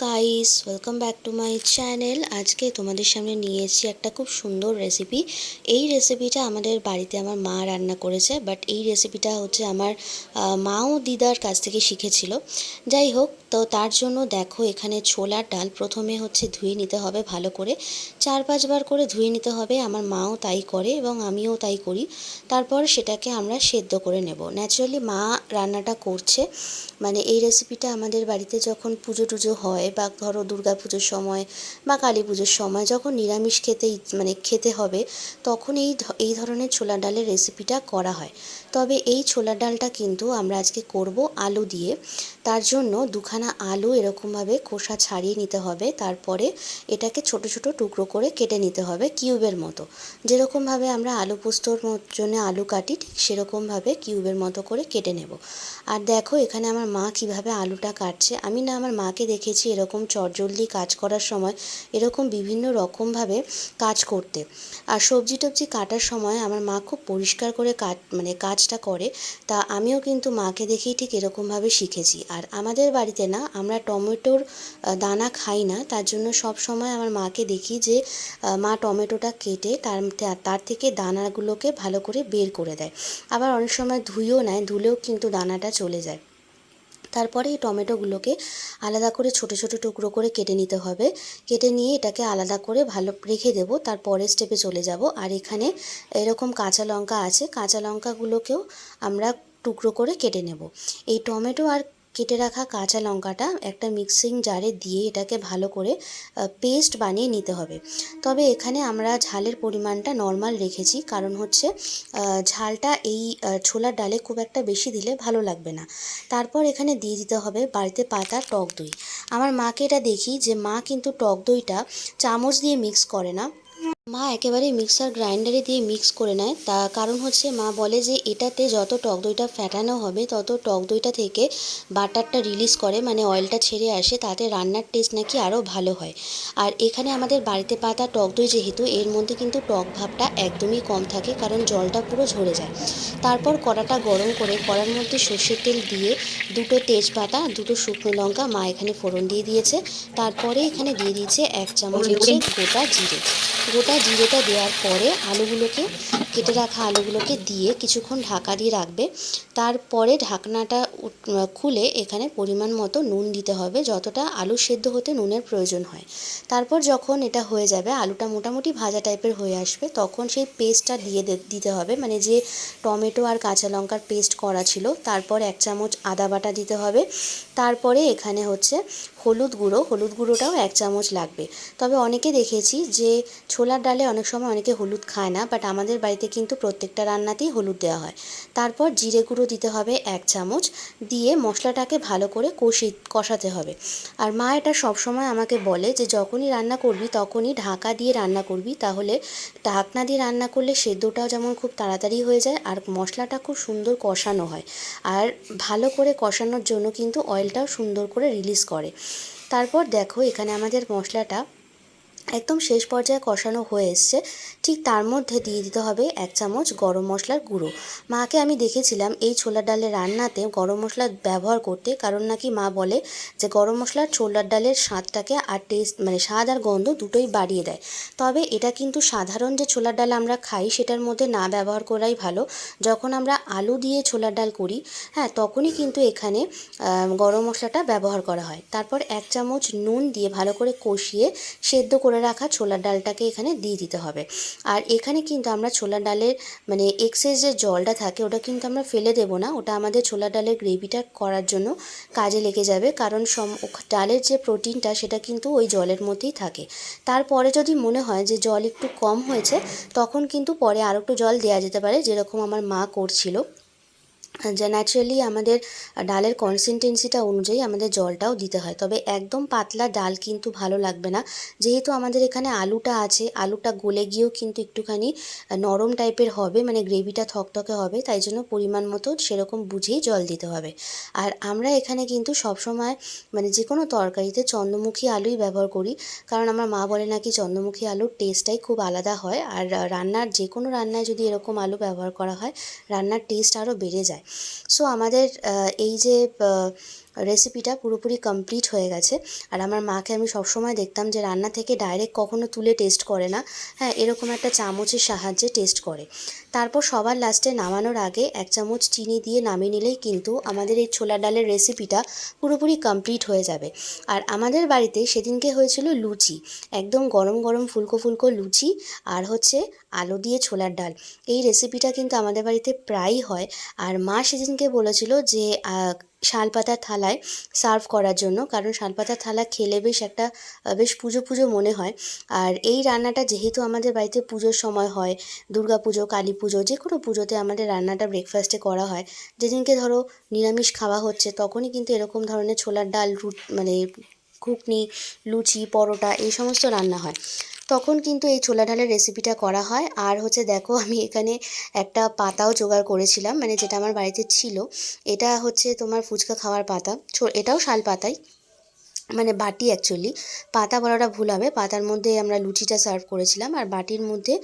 Guys welcome back to my channel আজকে তোমাদের সামনে নিয়ে এসেছি একটা খুব সুন্দর রেসিপি এই রেসিপিটা আমাদের বাড়িতে আমার মা রান্না করেছে বাট এই রেসিপিটা হচ্ছে আমার আহ, মা ও দিদার কাছ থেকে শিখেছিল। যাই হোক তো তার জন্য দেখো এখানে ছোলার ডাল প্রথমে হচ্ছে ধুয়ে নিতে হবে ভালো করে। চার পাঁচবার করে ধুয়ে নিতে হবে আমার মাও তাই করে এবং আমিও তাই করি। তারপর সেটাকে আমরা সেদ্ধ করে নেব। ন্যাচারালি মা রান্নাটা করছে। মানে এই রেসিপিটা আমাদের বাড়িতে যখন পুজো টুজো হয় বা ধরো দুর্গা পুজোর সময় বা কালী পুজোর সময় যখন নিরামিষ খেতে মানে খেতে হবে, তখন এই এই ধরনের ছোলা ডালের রেসিপিটা করা হয়। তবে এই ছোলার ডালটা কিন্তু আমরা আজকে করব আলু দিয়ে। তার জন্য দুখানা আলু এরকমভাবে খোসা ছাড়িয়ে নিতে হবে। তারপরে এটাকে ছোট ছোট টুকরো করে কেটে নিতে হবে কিউবের মতো। যেরকমভাবে আমরা আলু পোস্তর জন্য আলু কাটি, ঠিক সেরকমভাবে কিউবের মতো করে কেটে নেব। আর দেখো এখানে আমার মা কীভাবে আলুটা কাটছে। আমি না আমার মাকে দেখেছি এরকম চটজলদি কাজ করার সময় এরকম বিভিন্ন রকমভাবে কাজ করতে। আর সবজি টবজি কাটার সময় আমার মা খুব পরিষ্কার করে কাট মানে কাজটা করে, তা আমিও কিন্তু মাকে দেখেই ঠিক এরকমভাবে শিখেছি। আর আমাদের বাড়িতে না, আমরা টমেটোর দানা খাই না, তার জন্য সব সময় আমার মাকে দেখি যে মা টমেটোটা কেটে তার তার থেকে দানাগুলোকে ভালো করে বের করে দেয়। আবার অনেক সময় ধুয়েও নেয়, ধুলেও কিন্তু দানাটা চলে যায়। তারপরে এই টমেটোগুলোকে আলাদা করে ছোট ছোট টুকরো করে কেটে নিতে হবে। কেটে নিয়ে এটাকে আলাদা করে ভালো রেখে দেবো তারপরের স্টেপে চলে যাব। আর এখানে এরকম কাঁচা লঙ্কা আছে, কাঁচা লঙ্কাগুলোকেও আমরা টুকরো করে কেটে নেব। এই টমেটো আর কেটে রাখা কাঁচা লঙ্কাটা একটা মিক্সিং জারে দিয়ে এটাকে ভালো করে পেস্ট বানিয়ে নিতে হবে। তবে এখানে আমরা ঝালের পরিমাণটা নর্মাল রেখেছি। কারণ হচ্ছে ঝালটা এই ছোলার ডালে খুব একটা বেশি দিলে ভালো লাগবে না। তারপর এখানে দিয়ে দিতে হবে বাড়িতে পাতা টক দই। আমার মাকে এটা দেখি যে মা কিন্তু টক দইটা চামচ দিয়ে মিক্স করে না। মা একেবারে মিক্সার গ্রাইন্ডারে দিয়ে মিক্স করে নেয়। তা কারণ হচ্ছে মা বলে যে এটাতে যত টক দইটা ফ্যাটানো হবে তত টক দইটা থেকে বাটারটা রিলিজ করে মানে অয়েলটা ছেড়ে আসে তাতে রান্নার টেস্ট নাকি আরও ভালো হয়। আর এখানে আমাদের বাড়িতে পাতা টক দই যেহেতু এর মধ্যে কিন্তু টক ভাবটা একদমই কম থাকে কারণ জলটা পুরো ঝরে যায়। তারপর কড়াটা গরম করে কড়ার মধ্যে সর্ষের তেল দিয়ে দুটো তেজপাতা দুটো শুকনো লঙ্কা মা এখানে ফোড়ন দিয়ে দিয়েছে। তারপরে এখানে দিয়ে দিয়েছে এক চামচ হচ্ছে গোটা জিরে। গোটা জিরেটা দেওয়ার পরে আলুগুলোকে, কেটে রাখা আলুগুলোকে দিয়ে কিছুক্ষণ ঢাকা দিয়ে রাখবে। তারপরে ঢাকনাটা খুলে এখানে পরিমাণ মতো নুন দিতে হবে, যতটা আলু সেদ্ধ হতে নুনের প্রয়োজন হয়। তারপর যখন এটা হয়ে যাবে, আলুটা মোটামুটি ভাজা টাইপের হয়ে আসবে, তখন সেই পেস্টটা দিয়ে দিতে হবে। মানে যে টমেটো আর কাঁচা লঙ্কার পেস্ট করা ছিল, তারপর এক চামচ আদা বাটা দিতে হবে। তারপরে এখানে হচ্ছে হলুদ গুঁড়ো, হলুদ গুঁড়োটাও এক চামচ লাগবে। তবে অনেকে দেখেছি যে ছোলার ডালে অনেক সময় অনেকে হলুদ খায় না বাট আমাদের বাড়িতে কিন্তু প্রত্যেকটা রান্নাতেই হলুদ দেওয়া হয়। তারপর জিরে গুঁড়ো দিতে হবে এক চামচ, দিয়ে মশলাটাকে ভালো করে কষি, কষাতে হবে। আর মা এটা সবসময় আমাকে বলে যে যখনই রান্না করবি তখনই ঢাকা দিয়ে রান্না করবি, তাহলে ঢাকনা দিয়ে রান্না করলে সেদ্ধটাও যেমন খুব তাড়াতাড়ি হয়ে যায়, আর মশলাটা খুব সুন্দর কষানো হয়। আর ভালো করে কষানোর জন্য কিন্তু অয়েলটাও সুন্দর করে রিলিজ করে। তারপর দেখো এখানে আমাদের মশলাটা একদম শেষ পর্যায়ে কষানো হয়ে এসছে। ঠিক তার মধ্যে দিয়ে দিতে হবে এক চামচ গরম মশলার গুঁড়ো। মাকে আমি দেখেছিলাম এই ছোলার ডালের রান্নাতে গরম মশলা ব্যবহার করতে, কারণ নাকি মা বলে যে গরম মশলার ছোলার ডালের স্বাদটাকে আর টেস্ট মানে স্বাদ আর গন্ধ দুটোই বাড়িয়ে দেয়। তবে এটা কিন্তু সাধারণ যে ছোলার ডাল আমরা খাই, সেটার মধ্যে না ব্যবহার করাই ভালো। যখন আমরা আলু দিয়ে ছোলার ডাল করি হ্যাঁ তখনই কিন্তু এখানে গরম মশলাটা ব্যবহার করা হয়। তারপর এক চামচ নুন দিয়ে ভালো করে কষিয়ে সেদ্ধ করে রাখা ছোলার ডালটাকে এখানে দিয়ে দিতে হবে। আর এখানে কিন্তু আমরা ছোলার ডালের মানে এক্সেস যে জলটা থাকে ওটা কিন্তু আমরা ফেলে দেবো না। ওটা আমাদের ছোলার ডালের গ্রেভিটা করার জন্য কাজে লেগে যাবে। কারণ সম ডালের যে প্রোটিনটা সেটা কিন্তু ওই জলের মধ্যেই থাকে। তারপরে যদি মনে হয় যে জল একটু কম হয়েছে, তখন কিন্তু পরে আরও একটু জল দেওয়া যেতে পারে, যেরকম আমার মা করছিল। যে ন্যাচারালি আমাদের ডালের কনসিস্টেন্সিটা অনুযায়ী আমাদের জলটাও দিতে হয়। তবে একদম পাতলা ডাল কিন্তু ভালো লাগবে না। যেহেতু আমাদের এখানে আলুটা আছে, আলুটা গলে গিয়েও কিন্তু একটুখানি নরম টাইপের হবে মানে গ্রেভিটা থকথকে হবে, তাই জন্য পরিমাণ মতো সেরকম বুঝেই জল দিতে হবে। আর আমরা এখানে কিন্তু সবসময় মানে যে কোনো তরকারিতে চন্দ্রমুখী আলুই ব্যবহার করি, কারণ আমার মা বলে নাকি চন্দ্রমুখী আলুর টেস্টটাই খুব আলাদা হয়, আর রান্নার যে কোনো রান্নায় যদি এরকম আলু ব্যবহার করা হয়, রান্নার টেস্ট আরও বেড়ে যায়। সো আমাদের এই যে রেসিপিটা পুরোপুরি কমপ্লিট হয়ে গেছে। আর আমার মাকে আমি সবসময় দেখতাম যে রান্না থেকে ডাইরেক্ট কখনো তুলে টেস্ট করে না। হ্যাঁ এরকম একটা চামচের সাহায্যে টেস্ট করে। তারপর সবার লাস্টে নামানোর আগে এক চামচ চিনি দিয়ে নামিয়ে নিলেই কিন্তু আমাদের এই ছোলা ডালের রেসিপিটা পুরোপুরি কমপ্লিট হয়ে যাবে। আর আমাদের বাড়িতে সেদিনকে হয়েছিল লুচি, একদম গরম গরম ফুলকো ফুলকো লুচি আর হচ্ছে আলু দিয়ে ছোলার ডাল। এই রেসিপিটা কিন্তু আমাদের বাড়িতে প্রায়ই হয়। আর মা সেদিনকে বলেছিল যে শালপাতার থালায় সার্ভ করার জন্য। কারণ শালপাতার থালা খেলে বেশ একটা বেশ পুজো পুজো মনে হয়। আর এই রান্নাটা যেহেতু আমাদের বাড়িতে পুজোর সময় হয়, দুর্গা পুজো, কালী পুজো, যে কোনো পুজোতে আমাদের রান্নাটা ব্রেকফাস্টে করা হয়। যেদিনকে ধরো নিরামিষ খাওয়া হচ্ছে, তখনই কিন্তু এরকম ধরনের ছোলার ডাল, রুট মানে ঘুগনি, লুচি, পরোটা এই সমস্ত রান্না হয়। তখন কিন্তু এই ছোলা ঢালের রেসিপিটা করা হয়। আর হচ্ছে দেখো, আমি এখানে একটা পাতাও জোগাড় করেছিলাম মানে যেটা আমার বাড়িতে ছিল। এটা হচ্ছে তোমার ফুচকা খাওয়ার পাতা। এটাও শাল পাতাই। মানে বাটি অ্যাকচুয়ালি পাতা বলাটা ভুল হবে, পাতার মধ্যে আমরা লুচিটা সার্ভ করেছিলাম আর বাটির মধ্যে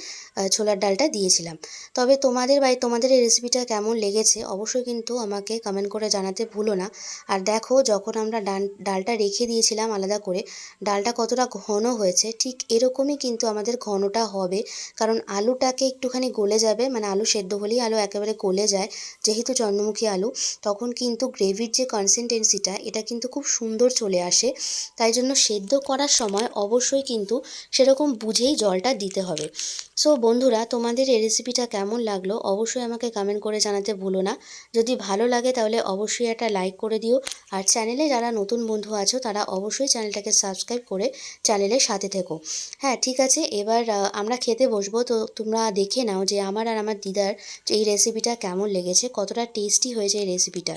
ছোলার ডালটা দিয়েছিলাম। তবে তোমাদের বাড়ি তোমাদের এই রেসিপিটা কেমন লেগেছে অবশ্যই কিন্তু আমাকে কমেন্ট করে জানাতে ভুলো না। আর দেখো, যখন আমরা ডাল ডালটা রেখে দিয়েছিলাম আলাদা করে, ডালটা কতটা ঘন হয়েছে, ঠিক এরকমই কিন্তু আমাদের ঘনটা হবে। কারণ আলুটাকে একটুখানি গলে যাবে মানে আলু সেদ্ধ হলেই আলু একেবারে গলে যায়, যেহেতু চন্দ্রমুখী আলু, তখন কিন্তু গ্রেভির যে কনসিস্টেন্সিটা এটা কিন্তু খুব সুন্দর চলে আসে। তাই জন্য সেদ্ধ করার সময় অবশ্যই কিন্তু সেরকম বুঝেই জলটা দিতে হবে। সো বন্ধুরা, তোমাদের এই রেসিপিটা কেমন লাগল অবশ্যই আমাকে কমেন্ট করে জানাতে ভুলো না। যদি ভালো লাগে তাহলে অবশ্যই একটা লাইক করে দিও। আর চ্যানেলে যারা নতুন বন্ধু আছো, তারা অবশ্যই চ্যানেলটাকে সাবস্ক্রাইব করে চ্যানেলের সাথে থেকো। হ্যাঁ ঠিক আছে, এবার আমরা খেতে বসবো। তো তোমরা দেখে নাও যে আমার আর আমার দিদার এই রেসিপিটা কেমন লেগেছে, কতটা টেস্টি হয়েছে এই রেসিপিটা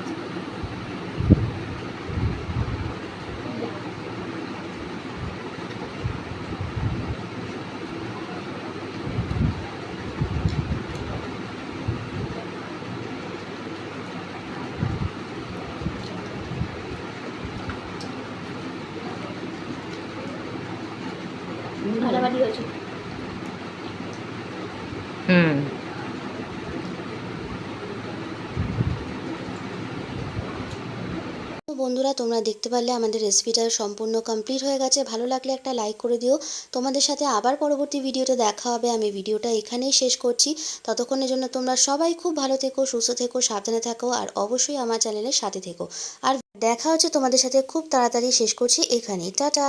হুম বন্ধুরা, তোমরা দেখতে পারলে আমাদের রেসিপিটা সম্পূর্ণ কমপ্লিট হয়ে গেছে। ভালো লাগলে একটা লাইক করে দিও। তোমাদের সাথে আবার পরবর্তী ভিডিওতে দেখা হবে। আমি ভিডিওটা এখানেই শেষ করছি। ততক্ষণের জন্য তোমরা সবাই খুব ভালো থেকো, সুস্থ থেকো, সাবধানে থাকো আর অবশ্যই আমার চ্যানেলের সাথে থেকো। আর দেখা হচ্ছে তোমাদের সাথে খুব তাড়াতাড়ি শেষ করছি এখানেই। টাটা!